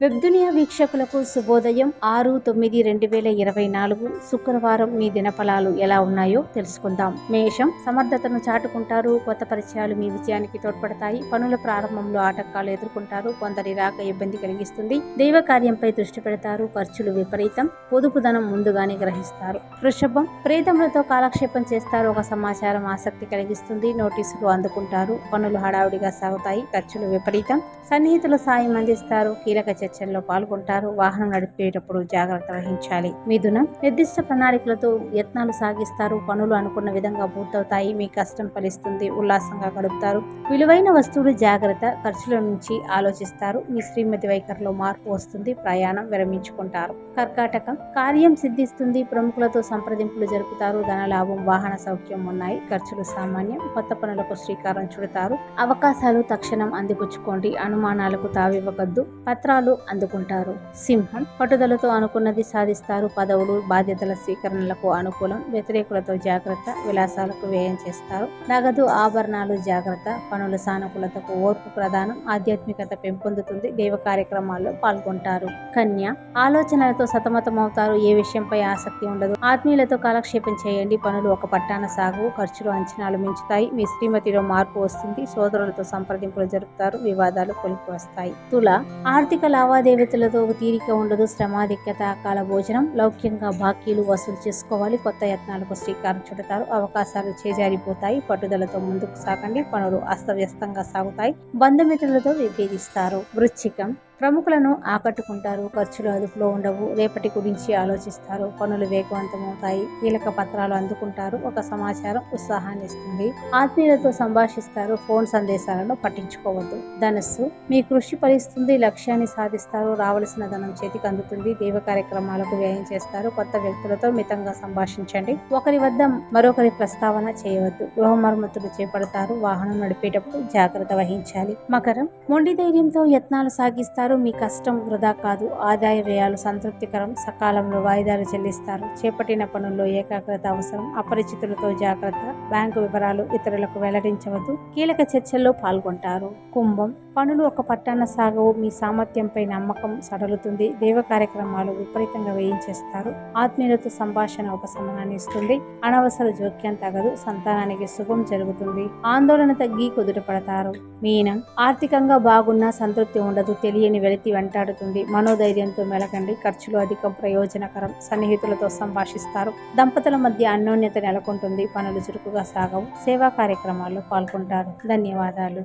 వెబ్దునియా వీక్షకులకు శుభోదయం. ఆరు తొమ్మిది రెండు వేల ఇరవై నాలుగు శుక్రవారం మీ దినఫలాలు ఎలా ఉన్నాయో తెలుసుకుందాం. మేషం సమర్థతను చాటుకుంటారు. కొత్త పరిచయాలు మీ విజయానికి తోడ్పడతాయి. పనుల ప్రారంభంలో ఆటంకాలు ఎదుర్కొంటారు. కొందరి రాక ఇబ్బంది కలిగిస్తుంది. దైవ కార్యంపై దృష్టి పెడతారు. ఖర్చులు విపరీతం. పొదుపు ధనం ముందుగానే గ్రహిస్తారు. వృషభం ప్రేతములతో కాలక్షేపం చేస్తారు. ఒక సమాచారం ఆసక్తి కలిగిస్తుంది. నోటీసులు అందుకుంటారు. పనులు హడావుడిగా సాగుతాయి. ఖర్చులు విపరీతం. సన్నిహితుల సాయం అందిస్తారు. కీలక చర్చల్లో పాల్గొంటారు. వాహనం నడిపేటప్పుడు జాగ్రత్త వహించాలి. మిథునం నిర్దిష్ట ప్రణాళికలతో యత్నాలు సాగిస్తారు. పనులు అనుకున్న విధంగా పూర్తవుతాయి. మీ కష్టం ఫలిస్తుంది. ఉల్లాసంగా గడుపుతారు. విలువైన వస్తువులు జాగ్రత్త ఖర్చుల నుంచి ఆలోచిస్తారు. మీ శ్రీమతి వైఖరిలో మార్పు వస్తుంది. ప్రయాణం విరమించుకుంటారు. కర్కాటకం కార్యం సిద్ధిస్తుంది. ప్రముఖులతో సంప్రదింపులు జరుపుతారు. ధనలాభం వాహన సౌఖ్యం ఉన్నాయి. ఖర్చులు సామాన్యం. కొత్త పనులకు శ్రీకారం చుడతారు. అవకాశాలు తక్షణం అందిపుచ్చుకోండి. అనుమానాలకు తావివ్వకద్దు. పత్రాలు అందుకుంటారు. సింహం పట్టుదలతో అనుకున్నది సాధిస్తారు. పదవులు బాధ్యతల స్వీకరణలకు అనుకూలం వ్యతిరేకులతో జాగ్రత్త విలాసాలకు వ్యయం చేస్తారు. నగదు ఆభరణాలు జాగ్రత్త పనుల సానుకూలతకు ఓర్పు ప్రధానం ఆధ్యాత్మికత పెంపొందుతుంది దైవ కార్యక్రమాల్లో పాల్గొంటారు. కన్య ఆలోచనలతో సతమతమవుతారు. ఏ విషయంపై ఆసక్తి ఉండదు. ఆత్మీయులతో కాలక్షేపం చేయండి. పనులు ఒక పట్టాన సాగు ఖర్చులు అంచనాలు మించుతాయి. మీ శ్రీమతిలో మార్పు వస్తుంది. సోదరులతో సంప్రదింపులు జరుపుతారు. వివాదాలు కొలికి వస్తాయి. తుల ఆర్థిక లావాదేవీలతో తీరిక ఉండదు. శ్రమాధిక్యత కాల భోజనం లౌక్యంగా బాకీలు వసూలు చేసుకోవాలి. కొత్త యత్నాలకు శ్రీకారం చుడతారు. అవకాశాలు చేజారిపోతాయి. పట్టుదలతో ముందుకు సాగండి. పనులు అస్తవ్యస్తంగా సాగుతాయి. బంధుమిత్రులతో విభేదిస్తారు వృశ్చికం ప్రముఖులను ఆకట్టుకుంటారు ఖర్చులు అదుపులో ఉండవు రేపటి గురించి ఆలోచిస్తారు పనులు వేగవంతమవుతాయి కీలక పత్రాలు అందుకుంటారు ఒక సమాచారం ఉత్సాహాన్ని ఇస్తుంది. ఆత్మీయులతో సంభాషిస్తారు ఫోన్ సందేశాలను పట్టించుకోవద్దు. ధనస్సు మీ కృషి ఫలిస్తుంది లక్ష్యాన్ని సాధిస్తారు రావలసిన ధనం చేతికి అందుతుంది దేవ కార్యక్రమాలకు వ్యయం చేస్తారు కొత్త వ్యక్తులతో మితంగా సంభాషించండి. ఒకరి వద్ద మరొకరి ప్రస్తావన చేయవద్దు. గృహ మరమ్మతులు చేపడతారు వాహనం నడిపేటప్పుడు జాగ్రత్త వహించాలి. మకరం మొండి ధైర్యంతో యత్నాలు సాగిస్తారు మీ కష్టం వృధా కాదు ఆదాయ వ్యయాలు సంతృప్తికరం సకాలంలో వాయిదాలు చెల్లిస్తారు. చేపట్టిన పనుల్లో ఏకాగ్రత అవసరం అపరిచితులతో జాగ్రత్త బ్యాంకు వివరాలు ఇతరులకు వెల్లడించవద్దు కీలక చర్చల్లో పాల్గొంటారు. కుంభం పనులు ఒక పట్టాన సాగవు మీ సామర్థ్యంపై నమ్మకం సడలుతుంది దేవ కార్యక్రమాలు విపరీతంగా వేయించేస్తారు ఆత్మీయులతో సంభాషణ ఉపశమనాన్ని ఇస్తుంది అనవసర జోక్యం తగదు సంతానానికి శుభం జరుగుతుంది ఆందోళన తగ్గి కుదుటపడతారు. మీనం ఆర్థికంగా బాగున్నా సంతృప్తి ఉండదు తెలియని వెలితి వెంటాడుతుంది. మనోధైర్యంతో మెలకండి. ఖర్చులు అధికం ప్రయోజనకరం. సన్నిహితులతో సంభాషిస్తారు. దంపతుల మధ్య అన్యోన్యత నెలకొంటుంది. పనులు చురుకుగా సాగవు. సేవా కార్యక్రమాల్లో పాల్గొంటారు. ధన్యవాదాలు.